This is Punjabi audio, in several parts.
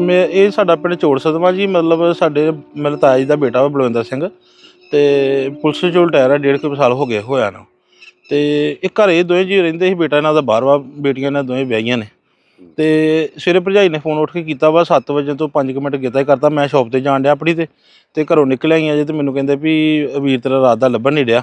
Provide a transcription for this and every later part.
ਮੈਂ ਇਹ ਸਾਡਾ ਪਿੰਡ ਚੋੜ ਸਦਮਾ ਜੀ, ਮਤਲਬ ਸਾਡੇ ਮੇਰੇ ਤਾਇਆ ਜੀ ਦਾ ਬੇਟਾ ਵਾ ਬਲਵਿੰਦਰ ਸਿੰਘ ਤੇ ਪੁਲਿਸ ਚੋਂ ਰਿਟਾਇਰ ਆ, ਡੇਢ ਕੁ ਸਾਲ ਹੋ ਗਏ ਹੋਇਆ ਨਾ। ਤੇ ਇਹ ਘਰੇ ਦੋਵੇਂ ਜੀ ਰਹਿੰਦੇ ਸੀ, ਬੇਟਾ ਇਹਨਾਂ ਦਾ ਬਾਹਰ ਵਾ ਬੇਟੀਆਂ ਇਹਨਾਂ ਦੋਵੇਂ ਵਿਆਹੀਆਂ ਨੇ। ਤੇ ਸਵੇਰੇ ਭਰਜਾਈ ਨੇ ਫੋਨ ਉੱਠ ਕੇ ਕੀਤਾ ਵਾ 7 ਵਜੇ ਤੋਂ 5 ਮਿੰਟ ਕੀਤਾ ਕਰਤਾ, ਮੈਂ ਸ਼ਾਪ ਤੇ ਜਾਣ ਡਿਆ ਆਪਣੀ ਤੇ ਤੇ ਘਰੋਂ ਨਿਕਲ ਆ ਜੇ ਤੇ ਮੈਨੂੰ ਕਹਿੰਦੇ ਵੀ ਵੀਰ ਤੇਰਾ ਰਾਤ ਦਾ ਲੱਭਣ ਨਹੀਂ ਡਿਆ।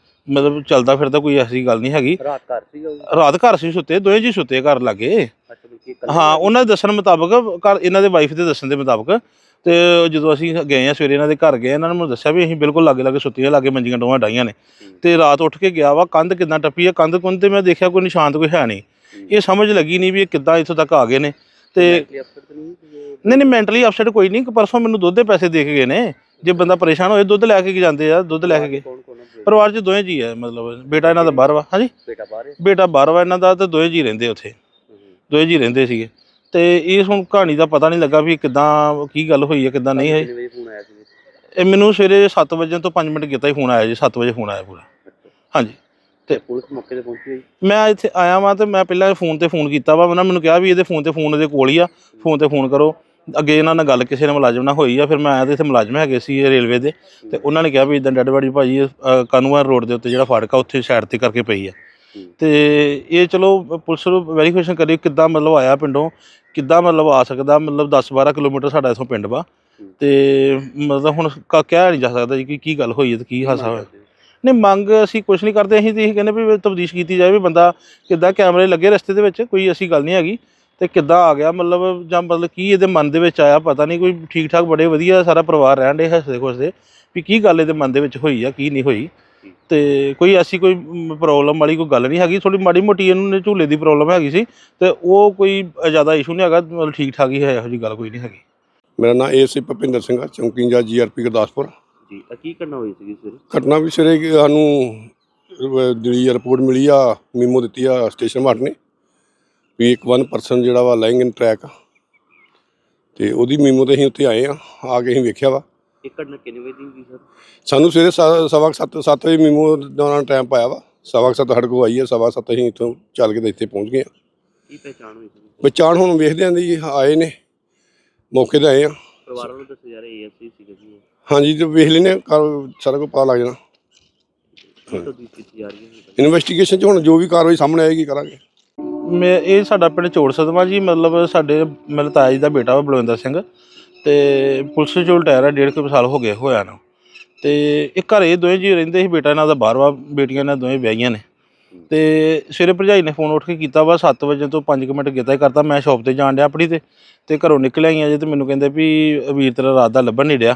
ਮਤਲਬ ਚੱਲਦਾ ਫਿਰਦਾ ਕੋਈ ਐਸੀ ਗੱਲ ਨਹੀਂ ਹੈਗੀ। ਰਾਤ ਘਰ ਸੀਗਾ ਉਹ? ਰਾਤ ਘਰ ਸੀ ਸੁੱਤੇ ਦੋਵੇਂ ਜੀ ਸੁੱਤੇ ਘਰ ਲੱਗੇ। ਅੱਛਾ ਬਲਕਿ ਇਕੱਲੇ ਹਾਂ ਉਹਨਾਂ ਦੇ ਦੱਸਣ ਮੁਤਾਬਕ ਘਰ ਇਹਨਾਂ ਦੇ ਵਾਈਫ ਦੇ ਦੱਸਣ ਦੇ ਮੁਤਾਬਕ ਤੇ ਜਦੋਂ ਅਸੀਂ ਗਏ ਆ ਸਵੇਰੇ ਇਹਨਾਂ ਦੇ ਘਰ ਗਏ ਇਹਨਾਂ ਨੇ ਮੈਨੂੰ ਦੱਸਿਆ ਵੀ ਅਸੀਂ ਬਿਲਕੁਲ ਲਾਗੇ ਲਾਗੇ ਸੁੱਤੀਆਂ ਲਾਗੇ ਮੰਜੀਆਂ ਡੋਹਾਂ ਡਾਈਆਂ ਨੇ। ਤੇ ਰਾਤ ਉੱਠ ਕੇ ਗਿਆ ਵਾ ਕੰਧ ਕਿੱਦਾਂ ਟੱਪੀ ਆ ਕੰਧ ਕੁੰਧ ਤੇ ਮੈਂ ਦੇਖਿਆ ਕੋਈ ਨਿਸ਼ਾਨ ਤਾਂ ਕੋਈ ਹੈ ਨਹੀਂ। ਇਹ ਸਮਝ ਲੱਗੀ ਨਹੀਂ ਵੀ ਇਹ ਕਿੱਦਾਂ ਇੱਥੋਂ ਤੱਕ ਆ ਗਏ ਨੇ। ਤੇ ਨਹੀਂ ਕਿ ਇਹ ਨਹੀਂ ਨਹੀਂ ਮੈਂਟਲੀ ਅਪਸੈਟ ਕੋਈ ਨਹੀਂ ਕਿ ਪਰਸੋਂ ਮੈਨੂੰ ਦੁੱਧ ਦੇ ਪੈਸੇ ਦੇ ਕੇ ਗਏ ਨੇ। ਜੇ ਬੰਦਾ ਪਰੇਸ਼ਾਨ ਹੋਏ ਦੁੱਧ ਲੈ ਕੇ ਜਾਂਦੇ ਆ? ਦੁੱਧ ਲੈ ਕੇ ਗਏ? ਪਰਿਵਾਰ 'ਚ ਦੋਵੇਂ ਜੀ ਆ ਮਤਲਬ ਬੇਟਾ ਇਹਨਾਂ ਦਾ ਬਾਹਰ ਵਾ ਹਾਂਜੀ? ਬੇਟਾ ਬਾਹਰ ਹੈ ਬੇਟਾ ਬਾਹਰ ਵਾ ਇਹਨਾਂ ਦਾ ਤੇ ਦੋਵੇਂ ਜੀ ਰਹਿੰਦੇ ਉੱਥੇ। ਦੋਵੇਂ ਜੀ ਰਹਿੰਦੇ ਸੀਗੇ। ਤੇ ਇਹ ਹੁਣ ਕਹਾਣੀ ਦਾ ਪਤਾ ਨਹੀਂ ਲੱਗਾ ਵੀ ਕਿਦਾਂ ਕੀ ਗੱਲ ਹੋਈ ਹੈ ਕਿਦਾਂ ਨਹੀਂ ਹੋਈ। ਇਹ ਮੈਨੂੰ ਸਵੇਰੇ 7 ਵਜੇ ਤੋਂ 5 ਮਿੰਟ ਕੀਤਾ ਹੀ ਫੋਨ ਆਇਆ ਜੀ 7 ਵਜੇ ਫੋਨ ਆਇਆ ਪੂਰਾ। ਹਾਂਜੀ। ਤੇ ਪੁਲਿਸ ਮੌਕੇ ਤੇ ਪਹੁੰਚੀ ਹੋਈ ਮੈਂ ਇੱਥੇ ਆਇਆ ਵਾਂ ਤੇ ਮੈਂ ਪਹਿਲਾਂ ਫੋਨ ਤੇ ਫੋਨ ਕੀਤਾ ਵਾ ਉਹਨਾਂ ਮੈਨੂੰ ਕਿਹਾ ਵੀ ਇਹਦੇ ਫੋਨ ਤੇ ਫੋਨ ਇਹਦੇ ਕੋਲ ਹੀ ਆ ਫੋਨ ਤੇ ਫੋਨ ਕਰੋ। ਅੱਗੇ ਇਹਨਾਂ ਨਾਲ ਗੱਲ ਕਿਸੇ ਨੇ ਮੁਲਾਜ਼ਮ ਨਾਲ ਹੋਈ ਆ ਫਿਰ ਮੈਂ ਆਇਆ ਤੇ ਇੱਥੇ ਮੁਲਾਜ਼ਮ ਹੈਗੇ ਸੀ ਇਹ ਰੇਲਵੇ ਦੇ ਤੇ ਉਹਨਾਂ ਨੇ ਕਿਹਾ ਵੀ ਇਦਾਂ ਡੈਡ ਬਾਡੀ ਭਾਜੀ ਕਾਨੂੰਨ ਰੋਡ ਦੇ ਉੱਤੇ ਜਿਹੜਾ ਫਾਟਕ ਆ ਉੱਥੇ ਸਾਈਡ ਤੇ ਕਰਕੇ ਪਈ ਆ। ਤੇ ਇਹ ਚਲੋ ਪੁਲਿਸ ਨੂੰ ਵੈਰੀਫਿਕੇਸ਼ਨ ਕਰੀ ਕਿੱਦਾਂ ਮਤਲਬ ਆਇਆ ਪਿੰਡੋਂ ਕਿੱਦਾਂ ਮਤਲਬ ਆ ਸਕਦਾ ਮਤਲਬ 10 12 ਕਿਲੋਮੀਟਰ ਸਾਡਾ ਇਥੋਂ ਪਿੰਡ ਵਾ। ਤੇ ਮਤਲਬ ਹੁਣ ਕ- ਕਹਿ ਨਹੀਂ ਜਾ ਸਕਦਾ ਜੀ ਕਿ ਕੀ ਗੱਲ ਹੋਈ ਹੈ ਤੇ ਕੀ ਹਾਸਾ ਹੋਇਆ। ਨਹੀਂ ਮੰਗ ਅਸੀਂ ਕੁਝ ਨਹੀਂ ਕਰਦੇ ਅਸੀਂ ਤੇ ਇਹ ਕਹਿੰਦੇ ਵੀ ਤਬਦੀਸ਼ ਕੀਤੀ ਜਾਵੇ ਵੀ ਬੰਦਾ ਕਿੱਦਾਂ ਕੈਮਰੇ ਲੱਗੇ ਰਸਤੇ ਦੇ ਵਿੱਚ ਕੋਈ ਐਸੀ ਗੱਲ ਨਹੀਂ ਹੈਗੀ। ਤੇ ਕਿੱਦਾਂ ਆ ਗਿਆ? ਮਤਲਬ ਜਾਂ ਮਤਲਬ ਕੀ ਇਹਦੇ ਮਨ ਦੇ ਵਿੱਚ ਆਇਆ? ਪਤਾ ਨਹੀਂ ਕੋਈ ਠੀਕ ਠਾਕ ਬੜੇ ਵਧੀਆ ਸਾਰਾ ਪਰਿਵਾਰ ਰਹਿਣ ਦੇ ਹੱਸਦੇ ਖੁਸ਼ਦੇ ਵੀ ਕੀ ਗੱਲ ਇਹਦੇ ਮਨ ਦੇ ਵਿੱਚ ਹੋਈ ਆ ਕੀ ਨਹੀਂ ਹੋਈ? ਤੇ ਕੋਈ ਐਸੀ ਕੋਈ ਪ੍ਰੋਬਲਮ ਵਾਲੀ ਕੋਈ ਗੱਲ ਨਹੀਂ ਹੈਗੀ? ਥੋੜੀ ਮਾੜੀ ਮੋਟੀ ਇਹਨੂੰ ਝੂਲੇ ਦੀ ਪ੍ਰੋਬਲਮ ਹੈਗੀ ਸੀ ਤੇ ਉਹ ਕੋਈ ਜ਼ਿਆਦਾ ਇਸ਼ੂ ਨਹੀਂ ਹੈਗਾ ਮਤਲਬ ਠੀਕ ਠਾਕ ਹੀ ਹੈ ਇਹੋ ਜਿਹੀ ਗੱਲ ਕੋਈ ਨਹੀਂ ਹੈਗੀ। ਮੇਰਾ ਨਾਮ ਏਸੀ ਭਪਿੰਦਰ ਸਿੰਘ ਆ ਚੌਂਕੀ ਇੰਚਾਰਜ ਜੀਆਰਪੀ ਗੁਰਦਾਸਪੁਰ। ਜੀ ਆ ਕੀ ਕਰਨਾ ਹੋਈ ਸੀ ਸਵੇਰੇ? ਘਟਨਾ ਵੀ ਸਿਰੇ ਕਿ ਸਾਨੂੰ ਜਿਹੜੀ ਰਿਪੋਰਟ ਮਿਲੀ ਆ ਮੀਮੋ ਦਿੱਤੀ ਆ ਸਟੇਸ਼ਨ ਮਾਰਟ ਨੇ। ਵੀ ਇੱਕ ਵਨ ਪਰਸਨ ਜਿਹੜਾ ਵਾ ਲਾਈਂਗ ਇਨ ਟਰੈਕ ਤੇ ਉਹਦੀ ਮੀਮੋ ਤੇ ਅਸੀਂ ਉੱਥੇ ਆਏ ਆ ਆ ਕੇ ਅਸੀਂ ਵੇਖਿਆ ਵਾ। ਇਹ ਘਟਨਾ ਕਿੰਨੇ ਵਜੇ ਦੀ ਸੀ ਸਰ? ਸਾਨੂੰ ਸਵੇਰੇ ਸਾ- ਸਵਾ ਕੁ ਸੱਤ ਸੱਤ ਵਜੇ ਮੀਮੋ ਦਾ ਉਹਨਾਂ ਟਾਈਮ ਪਾਇਆ ਵਾ। ਸਵਾ ਕੁ ਸੱਤ ਸਾਡੇ ਕੋਲ ਆਈ ਆ ਸਵਾ ਸੱਤ ਅਸੀਂ ਇੱਥੋਂ ਚੱਲ ਕੇ ਇੱਥੇ ਪਹੁੰਚ ਗਏ ਆ। ਕੀ ਪਹਿਚਾਣ ਹੋਈ ਸੀ? ਪਛਾਣ ਹੁਣ ਵੇਖਦੇ ਆਂ ਦੀ ਆਏ ਨੇ ਮੌਕੇ ਤੇ ਆਏ ਆ। ਪਰਿਵਾਰ ਨੂੰ ਦੱਸਿਆ ਜਾ ਰਿਹਾ ਏਐਸਸੀ ਸੀਗਾ ਜੀ। ਇਹ। ਹਾਂਜੀ ਤੇ ਵੇਖ ਲੈਨੇ ਸਾਰਾ ਕੁਝ ਪਤਾ ਲੱਗ ਜਾਣਾ। ਹੈ? ਇਨਵੈਸਟੀਗੇਸ਼ਨ 'ਚ ਹੁਣ ਜੋ ਵੀ ਕਾਰਵਾਈ ਸਾਹਮਣੇ ਆਏਗੀ ਕਰਾਂਗੇ। ਮੈਂ ਇਹ ਸਾਡਾ ਪਿੰਡ ਚੋੜ ਸਦਮਾ ਜੀ, ਮਤਲਬ ਸਾਡੇ ਮੇਰੇ ਤਾਇਆ ਜੀ ਦਾ ਬੇਟਾ ਵਾ ਬਲਵਿੰਦਰ ਸਿੰਘ ਤੇ ਪੁਲਿਸ ਚੋਂ ਰਿਟਾਇਰ ਆ, ਡੇਢ ਕੁ ਸਾਲ ਹੋ ਗਏ ਹੋਇਆ ਨਾ। ਤੇ ਇਹ ਘਰੇ ਦੋਵੇਂ ਜੀ ਰਹਿੰਦੇ ਸੀ, ਬੇਟਾ ਇਹਨਾਂ ਦਾ ਬਾਹਰ ਵਾ ਬੇਟੀਆਂ ਇਹਨਾਂ ਦੋਵੇਂ ਵਿਆਹੀਆਂ ਨੇ। ਤੇ ਸਵੇਰੇ ਭਰਜਾਈ ਨੇ ਫੋਨ ਉੱਠ ਕੇ ਕੀਤਾ ਵਾ 7 ਵਜੇ ਤੋਂ 5 ਮਿੰਟ ਕੀਤਾ ਹੀ ਕਰਤਾ, ਮੈਂ ਸ਼ਾਪ ਤੇ ਜਾਣ ਡਿਆ ਆਪਣੀ ਤੇ ਤੇ ਘਰੋਂ ਨਿਕਲਿਆ ਹੀ ਆ ਜੇ ਤੇ ਮੈਨੂੰ ਕਹਿੰਦੇ ਵੀ ਵੀਰ ਤੇਰਾ ਰਾਤ ਦਾ ਲੱਭਣ ਨਹੀਂ ਡਿਆ।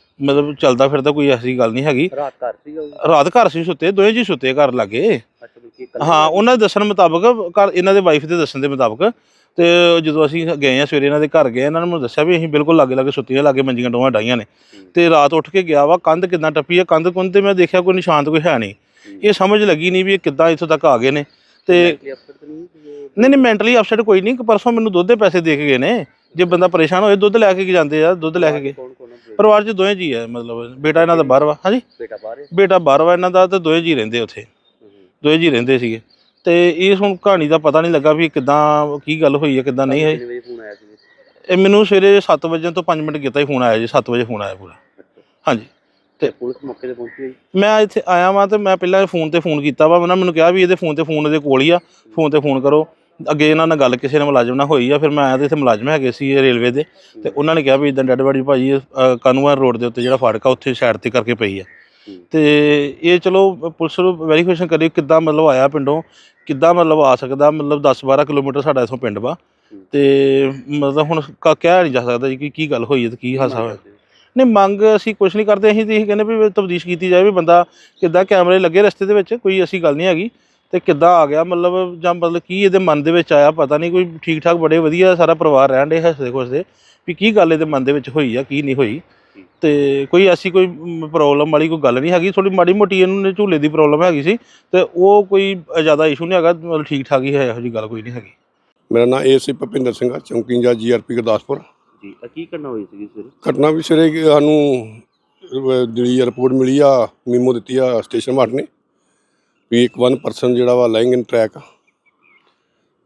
ਮਤਲਬ ਚੱਲਦਾ ਫਿਰਦਾ ਕੋਈ ਐਸੀ ਗੱਲ ਨਹੀਂ ਹੈਗੀ। ਰਾਤ ਘਰ ਸੀਗਾ ਉਹ? ਰਾਤ ਘਰ ਸੀ ਸੁੱਤੇ ਦੋਵੇਂ ਜੀ ਸੁੱਤੇ ਘਰ ਲੱਗੇ। ਅੱਛਾ ਬਲਕਿ ਇਕੱਲੇ ਹਾਂ ਉਹਨਾਂ ਦੇ ਦੱਸਣ ਮੁਤਾਬਕ ਘਰ ਇਹਨਾਂ ਦੇ ਵਾਈਫ ਦੇ ਦੱਸਣ ਦੇ ਮੁਤਾਬਕ ਤੇ ਜਦੋਂ ਅਸੀਂ ਗਏ ਆ ਸਵੇਰੇ ਇਹਨਾਂ ਦੇ ਘਰ ਗਏ ਇਹਨਾਂ ਨੇ ਮੈਨੂੰ ਦੱਸਿਆ ਵੀ ਅਸੀਂ ਬਿਲਕੁਲ ਲਾਗੇ ਲਾਗੇ ਸੁੱਤੀਆਂ ਲਾਗੇ ਮੰਜੀਆਂ ਡੋਹਾਂ ਡਾਈਆਂ ਨੇ। ਤੇ ਰਾਤ ਉੱਠ ਕੇ ਗਿਆ ਵਾ ਕੰਧ ਕਿੱਦਾਂ ਟੱਪੀ ਆ ਕੰਧ ਕੁੰਧ ਤੇ ਮੈਂ ਦੇਖਿਆ ਕੋਈ ਨਿਸ਼ਾਨ ਤਾਂ ਕੋਈ ਹੈ ਨਹੀਂ। ਇਹ ਸਮਝ ਲੱਗੀ ਨਹੀਂ ਵੀ ਇਹ ਕਿੱਦਾਂ ਇੱਥੋਂ ਤੱਕ ਆ ਗਏ ਨੇ। ਤੇ ਨਹੀਂ ਨਹੀਂ ਨਹੀਂ ਮੈਂਟਲੀ ਅਪਸੈਟ ਕੋਈ ਨਹੀਂ ਕਿ ਪਰਸੋਂ ਮੈਨੂੰ ਦੁੱਧ ਦੇ ਪੈਸੇ ਦੇ ਕੇ ਗਏ ਨੇ। ਜੇ ਬੰਦਾ ਪਰੇਸ਼ਾਨ ਹੋਏ ਦੁੱਧ ਲੈ ਕੇ ਜਾਂਦੇ ਆ ਦੁੱਧ ਲੈ ਕੇ ਗਏ। ਕੌਣ? ਪਰਿਵਾਰ 'ਚ ਦੋਵੇਂ ਜੀ ਆ ਮਤਲਬ ਬੇਟਾ ਇਹਨਾਂ ਦਾ ਬਾਹਰ ਵਾ ਹਾਂਜੀ? ਬੇਟਾ ਬਾਹਰ ਹੈ? ਬੇਟਾ ਬਾਹਰ ਵਾ ਇਹਨਾਂ ਦਾ ਤੇ ਦੋਵੇਂ ਜੀ ਰਹਿੰਦੇ ਉੱਥੇ। ਹੂੰ, ਹੂੰ। ਦੋਵੇਂ ਜੀ ਰਹਿੰਦੇ ਸੀਗੇ। ਤੇ ਇਹ ਹੁਣ ਕਹਾਣੀ ਦਾ ਪਤਾ ਨਹੀਂ ਲੱਗਾ ਵੀ ਕਿਦਾਂ ਕੀ ਗੱਲ ਹੋਈ ਹੈ ਕਿਦਾਂ ਨਹੀਂ ਹੋਈ। ਕਿੰਨੇ ਵਜੇ ਫੋਨ ਆਇਆ ਸੀ? ਇਹ ਮੈਨੂੰ ਸਵੇਰੇ 7 ਵਜੇ ਤੋਂ 5 ਮਿੰਟ ਕੀਤਾ ਹੀ ਫੋਨ ਆਇਆ ਜੀ 7 ਵਜੇ ਫੋਨ ਆਇਆ ਪੂਰਾ। ਹਾਂਜੀ। ਤੇ ਪੁਲਿਸ ਮੌਕੇ ਤੇ ਪਹੁੰਚੀ ਹੋਈ? ਮੈਂ ਇੱਥੇ ਆਇਆ ਵਾਂ ਤੇ ਮੈਂ ਪਹਿਲਾਂ ਫੋਨ ਤੇ ਫੋਨ ਕੀਤਾ ਵਾ ਉਹਨਾਂ ਮੈਨੂੰ ਕਿਹਾ ਵੀ ਇਹਦੇ ਫੋਨ ਤੇ ਫੋਨ ਇਹਦੇ ਕੋਲ ਹੀ ਆ ਫੋਨ ਤੇ ਫੋਨ ਕਰੋ। ਅੱਗੇ ਇਹਨਾਂ ਨਾਲ ਗੱਲ ਕਿਸੇ ਨੇ ਮੁਲਾਜ਼ਮ ਨਾਲ ਹੋਈ ਆ ਫਿਰ ਮੈਂ ਆਇਆ ਤੇ ਇੱਥੇ ਮੁਲਾਜ਼ਮ ਹੈਗੇ ਸੀ ਇਹ ਰੇਲਵੇ ਦੇ ਤੇ ਉਹਨਾਂ ਨੇ ਕਿਹਾ ਵੀ ਇਦਾਂ ਡੈਡ ਬਾਡੀ ਭਾਜੀ ਕਾਨੂੰਨ ਰੋਡ ਦੇ ਉੱਤੇ ਜਿਹੜਾ ਫਾਟਕ ਆ ਉੱਥੇ ਸਾਈਡ ਤੇ ਕਰਕੇ ਪਈ ਆ। ਤੇ ਇਹ ਚਲੋ ਪੁਲਿਸ ਨੂੰ ਵੈਰੀਫਿਕੇਸ਼ਨ ਕਰੀ ਕਿੱਦਾਂ ਮਤਲਬ ਆਇਆ ਪਿੰਡੋਂ ਕਿੱਦਾਂ ਮਤਲਬ ਆ ਸਕਦਾ ਮਤਲਬ 10 12 ਕਿਲੋਮੀਟਰ ਸਾਡਾ ਇਥੋਂ ਪਿੰਡ ਵਾ। ਤੇ ਮਤਲਬ ਹੁਣ ਕ- ਕਿਹਾ ਨਹੀਂ ਜਾ ਸਕਦਾ ਜੀ ਕਿ ਕੀ ਗੱਲ ਹੋਈ ਹੈ ਤੇ ਕੀ ਹਾਸਾ ਹੋਇਆ? ਨਹੀਂ ਮੰਗ ਅਸੀਂ ਕੁਝ ਨਹੀਂ ਕਰਦੇ ਅਸੀਂ ਤੇ ਇਹ ਕਹਿੰਦੇ ਵੀ ਤਬਦੀਸ਼ ਕੀਤੀ ਜਾਏ ਵੀ ਬੰਦਾ ਕਿੱਦਾਂ ਕੈਮਰੇ ਲੱਗੇ ਰਸਤੇ ਦੇ ਵਿੱਚ ਕੋਈ ਅਸੀਂ ਗੱਲ ਨਹੀਂ ਹੈਗੀ ਤੇ ਕਿੱਦਾਂ ਆ ਗਿਆ? ਮਤਲਬ ਜਾਂ ਮਤਲਬ ਕੀ ਇਹਦੇ ਮਨ ਦੇ ਵਿੱਚ ਆਇਆ? ਪਤਾ ਨਹੀਂ ਕੋਈ ਠੀਕ ਠਾਕ ਬੜੇ ਵਧੀਆ ਸਾਰਾ ਪਰਿਵਾਰ ਰਹਿਣ ਦੇ ਹੱਸਦੇ ਖੁਸ਼ਦੇ ਵੀ ਕੀ ਗੱਲ ਇਹਦੇ ਮਨ ਦੇ ਵਿੱਚ ਹੋਈ ਆ ਕੀ ਨਹੀਂ ਹੋਈ? ਤੇ ਕੋਈ ਐਸੀ ਕੋਈ ਪ੍ਰੋਬਲਮ ਵਾਲੀ ਕੋਈ ਗੱਲ ਨਹੀਂ ਹੈਗੀ? ਥੋੜੀ ਮਾੜੀ ਮੋਟੀ ਇਹਨੂੰ ਝੂਲੇ ਦੀ ਪ੍ਰੋਬਲਮ ਹੈਗੀ ਸੀ ਤੇ ਉਹ ਕੋਈ ਜ਼ਿਆਦਾ ਇਸ਼ੂ ਨਹੀਂ ਹੈਗਾ? ਮਤਲਬ ਠੀਕ ਠਾਕ ਹੀ ਹੈ ਇਹੋ ਜਿਹੀ ਗੱਲ ਕੋਈ ਨਹੀਂ ਹੈਗੀ। ਮੇਰਾ ਨਾਮ ਏਸੀ ਭਪਿੰਦਰ ਸਿੰਘ ਆ ਚੌਂਕੀ ਇੰਚਾਰਜ ਜੀਆਰਪੀ ਗੁਰਦਾਸਪੁਰ। ਜੀ ਆ ਕੀ ਕਰਨਾ ਹੋਈ ਸੀਗੀ ਸਵੇਰੇ? ਘਟਨਾ ਵੀ ਸਿਰੇ ਸਾਨੂੰ ਜਿਹੜੀ ਰਿਪੋਰਟ ਮਿਲੀ ਆ ਮੀਮੋ ਦਿੱਤੀ ਆ ਸਟੇਸ਼ਨ ਮਾਰਟ ਨੇ। ਵੀ ਇੱਕ ਵਨ ਪਰਸਨ ਜਿਹੜਾ ਵਾ ਲਾਈਂਗ ਇਨ ਟਰੈਕ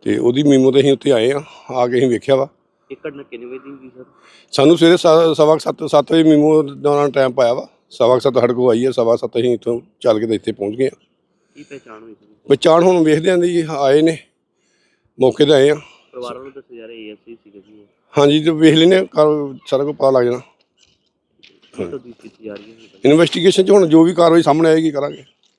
ਤੇ ਉਹਦੀ ਮੀਮੋ ਤੇ ਅਸੀਂ ਉੱਥੇ ਆਏ ਆ ਆ ਕੇ ਅਸੀਂ ਵੇਖਿਆ ਵਾ। ਇਹ ਘਟਨਾ ਕਿੰਨੇ ਵਜੇ ਦੀ ਹੋਈ ਸਰ? ਸਾਨੂੰ ਸਵੇਰੇ ਸਾ- ਸਵਾ ਕੁ ਸੱਤ ਸੱਤ ਵਜੇ ਮੀਮੋ ਦਾ ਉਹਨਾਂ ਟਾਈਮ ਪਾਇਆ ਵਾ। ਸਵਾ ਕੁ ਸੱਤ ਸਾਡੇ ਕੋਲ ਆਈ ਹੈ ਸਵਾ ਸੱਤ ਅਸੀਂ ਇੱਥੋਂ ਚੱਲ ਕੇ ਤੇ ਇੱਥੇ ਪਹੁੰਚ ਗਏ ਆ। ਕੀ ਪਹਿਚਾਣ ਹੋਈ ਸੀ? ਪਛਾਣ ਹੁਣ ਵੇਖਦੇ ਆਂ ਜੀ ਆਏ ਨੇ ਮੌਕੇ ਤੇ ਆਏ ਆ। ਪਰਿਵਾਰ ਨੂੰ ਦੱਸਿਆ ਜਾ ਰਿਹਾ ਏਐਸਸੀ ਸੀਗਾ ਜੀ। ਇਹ। ਹਾਂਜੀ ਤੇ ਵੇਖ ਲੈਨੇ ਸਾਰਾ ਕੁਝ ਪਤਾ ਲੱਗ ਜਾਣਾ। ਕੀ ਤਬਦੀਲ ਕੀਤੀ ਜਾ ਰਹੀ ਹੈ? ਇਨਵੈਸਟੀਗੇਸ਼ਨ 'ਚ ਹੁਣ ਜੋ ਵੀ ਕਾਰਵਾਈ ਸਾਹਮਣੇ ਆਏਗੀ ਕਰਾਂਗੇ।